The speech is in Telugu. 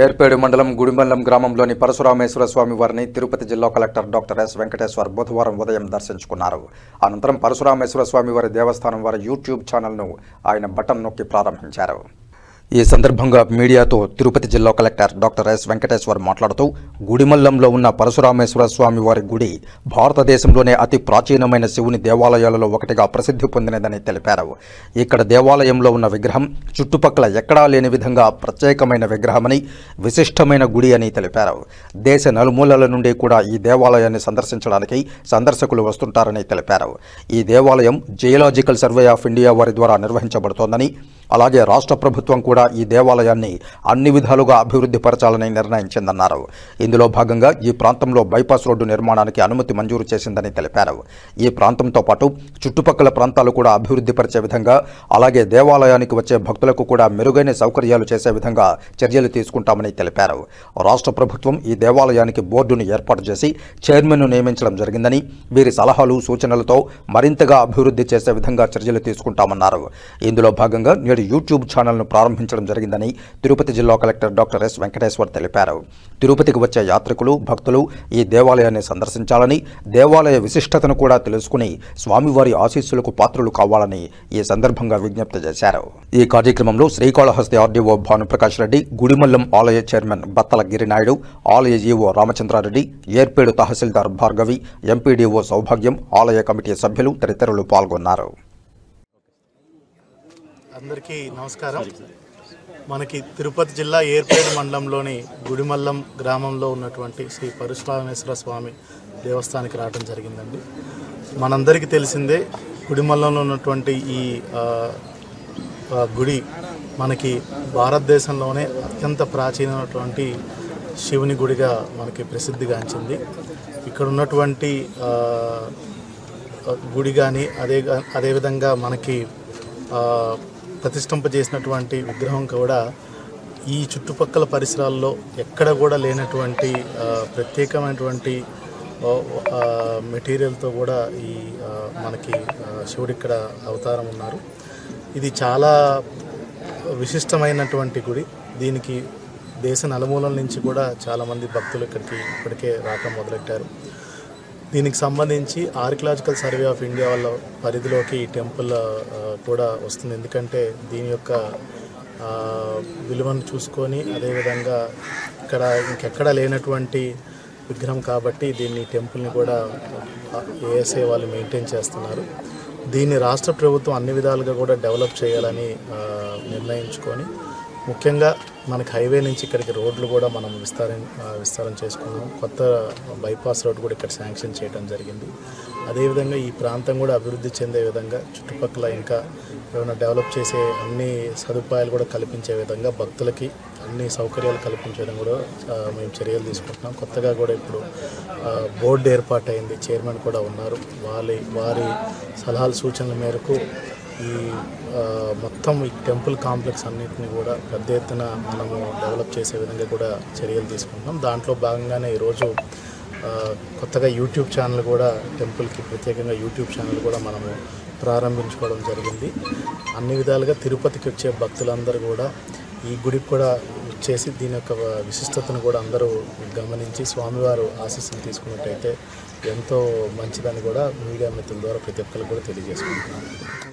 ఏర్పేడు మండలం గుడిమల్లం గ్రామంలోని పరశురామేశ్వర స్వామి వారిని తిరుపతి జిల్లా కలెక్టర్ డాక్టర్ ఎస్ వెంకటేశ్వర్ బుధవారం ఉదయం దర్శించుకున్నారు. అనంతరం పరశురామేశ్వర స్వామి వారి దేవస్థానం వారి యూట్యూబ్ ఛానల్ను ఆయన బటన్ నొక్కి ప్రారంభించారు. ఈ సందర్భంగా మీడియాతో తిరుపతి జిల్లా కలెక్టర్ డాక్టర్ ఎస్ వెంకటేశ్వర్ మాట్లాడుతూ గుడిమల్లంలో ఉన్న పరశురామేశ్వర స్వామి వారి గుడి భారతదేశంలోనే అతి ప్రాచీనమైన శివుని దేవాలయాలలో ఒకటిగా ప్రసిద్ధి పొందినదని తెలిపారు. ఇక్కడ దేవాలయంలో ఉన్న విగ్రహం చుట్టుపక్కల ఎక్కడా లేని విధంగా ప్రత్యేకమైన విగ్రహమని విశిష్టమైన గుడి అని తెలిపారు. దేశ నలుమూలల నుండి కూడా ఈ దేవాలయాన్ని సందర్శించడానికి సందర్శకులు వస్తుంటారని తెలిపారు. ఈ దేవాలయం జియలాజికల్ సర్వే ఆఫ్ ఇండియా వారి ద్వారా నిర్వహించబడుతోందని అలాగే రాష్ట్ర ప్రభుత్వం కూడా ఈ దేవాలయాన్ని అన్ని విధాలుగా అభివృద్ధి పరచాలని నిర్ణయించిందన్నారు. ఇందులో భాగంగా ఈ ప్రాంతంలో బైపాస్ రోడ్డు నిర్మాణానికి అనుమతి మంజూరు చేసిందని తెలిపారు. ఈ ప్రాంతంతో పాటు చుట్టుపక్కల ప్రాంతాలు కూడా అభివృద్ధి పరిచే విధంగా అలాగే దేవాలయానికి వచ్చే భక్తులకు కూడా మెరుగైన సౌకర్యాలు చేసే విధంగా చర్యలు తీసుకుంటామని తెలిపారు. రాష్ట్ర ప్రభుత్వం ఈ దేవాలయానికి బోర్డును ఏర్పాటు చేసి చైర్మన్ను నియమించడం జరిగిందని వీరి సలహాలు సూచనలతో మరింతగా అభివృద్ధి చేసే విధంగా చర్యలు తీసుకుంటామన్నారు. ఇందులో భాగంగా నేడు యూట్యూబ్ ఛానల్ను ప్రారంభించడం జరిగిందని తిరుపతి జిల్లా కలెక్టర్ డాక్టర్ ఎస్ వెంకటేశ్వర్ తెలిపారు. తిరుపతికి వచ్చే యాత్రికులు భక్తులు ఈ దేవాలయాన్ని సందర్శించాలని దేవాలయ విశిష్టతను కూడా తెలుసుకుని స్వామివారి ఆశీస్సులకు పాత్రులు కావాలని ఈ సందర్భంగా విజ్ఞప్తి చేశారు. ఈ కార్యక్రమంలో శ్రీకాళహస్తి ఆర్డీఓ భానుప్రకాష్ రెడ్డి గుడిమల్లం ఆలయ చైర్మన్ బత్తల గిరినాయుడు ఆలయ ఈవో రామచంద్రారెడ్డి ఏర్పేడు తహసీల్దార్ భార్గవి ఎంపీడీఓ సౌభాగ్యం ఆలయ కమిటీ సభ్యులు తదితరులు పాల్గొన్నారు. అందరికీ నమస్కారం. మనకి తిరుపతి జిల్లా ఏర్పేట మండలంలోని గుడిమల్లం గ్రామంలో ఉన్నటువంటి శ్రీ పరశురామేశ్వర స్వామి దేవస్థానానికి రావడం జరిగిందండి. మనందరికీ తెలిసిందే గుడిమల్లంలో ఉన్నటువంటి ఈ గుడి మనకి భారతదేశంలోనే అత్యంత ప్రాచీనమైనటువంటి శివుని గుడిగా మనకి ప్రసిద్ధిగాంచింది. ఇక్కడ ఉన్నటువంటి గుడి కానీ అదే అదేవిధంగా మనకి ప్రతిష్ఠింపజేసినటువంటి విగ్రహం కూడా ఈ చుట్టుపక్కల పరిసరాల్లో ఎక్కడ కూడా లేనటువంటి ప్రత్యేకమైనటువంటి మెటీరియల్తో కూడా ఈ మనకి ఆ, శివుడు ఇక్కడ అవతారం ఉన్నారు. ఇది చాలా విశిష్టమైనటువంటి గుడి. దీనికి దేశ నలుమూలల నుంచి కూడా చాలామంది భక్తులు ఇక్కడికి ఇప్పటికే రాక మొదలెట్టారు. దీనికి సంబంధించి ఆర్కియలాజికల్ సర్వే ఆఫ్ ఇండియా వాళ్ళ పరిధిలోకి ఈ టెంపుల్ కూడా వస్తుంది. ఎందుకంటే దీని యొక్క విలువను చూసుకొని అదేవిధంగా ఇక్కడ ఇంకెక్కడ లేనటువంటి విగ్రహం కాబట్టి దీన్ని టెంపుల్ని కూడా ఏఎస్ఏ వాళ్ళు మెయింటైన్ చేస్తున్నారు. దీన్ని రాష్ట్ర ప్రభుత్వం అన్ని విధాలుగా కూడా డెవలప్ చేయాలని నిర్ణయించుకొని ముఖ్యంగా మనకి హైవే నుంచి ఇక్కడికి రోడ్లు కూడా మనం విస్తారం విస్తారం చేసుకున్నాం. కొత్త బైపాస్ రోడ్ కూడా ఇక్కడ శాంక్షన్ చేయడం జరిగింది. అదేవిధంగా ఈ ప్రాంతం కూడా అభివృద్ధి చెందే విధంగా చుట్టుపక్కల ఇంకా ఏమైనా డెవలప్ చేసే అన్ని సదుపాయాలు కూడా కల్పించే విధంగా భక్తులకి అన్ని సౌకర్యాలు కల్పించే విధంగా కూడా మేము చర్యలు తీసుకుంటున్నాం. కొత్తగా కూడా ఇప్పుడు ఆ, బోర్డు ఏర్పాటైంది. చైర్మన్ కూడా ఉన్నారు. వారి వారి సలహాలు సూచనల మేరకు ఈ మొత్తం ఈ టెంపుల్ కాంప్లెక్స్ అన్నింటినీ కూడా పెద్ద ఎత్తున మనము డెవలప్ చేసే విధంగా కూడా చర్యలు తీసుకుంటున్నాం. దాంట్లో భాగంగానే ఈరోజు కొత్తగా యూట్యూబ్ ఛానల్ కూడా టెంపుల్కి ప్రత్యేకంగా యూట్యూబ్ ఛానల్ కూడా మనము ప్రారంభించుకోవడం జరిగింది. అన్ని విధాలుగా తిరుపతికి వచ్చే భక్తులందరూ కూడా ఈ గుడికి కూడా చేసి దీని యొక్క విశిష్టతను కూడా అందరూ గమనించి స్వామివారు ఆశీస్సులు తీసుకున్నట్టయితే ఎంతో మంచిదని కూడా మీడియా మిత్రుల ద్వారా ప్రతి ఒక్కరికి కూడా తెలియజేసుకుంటున్నాను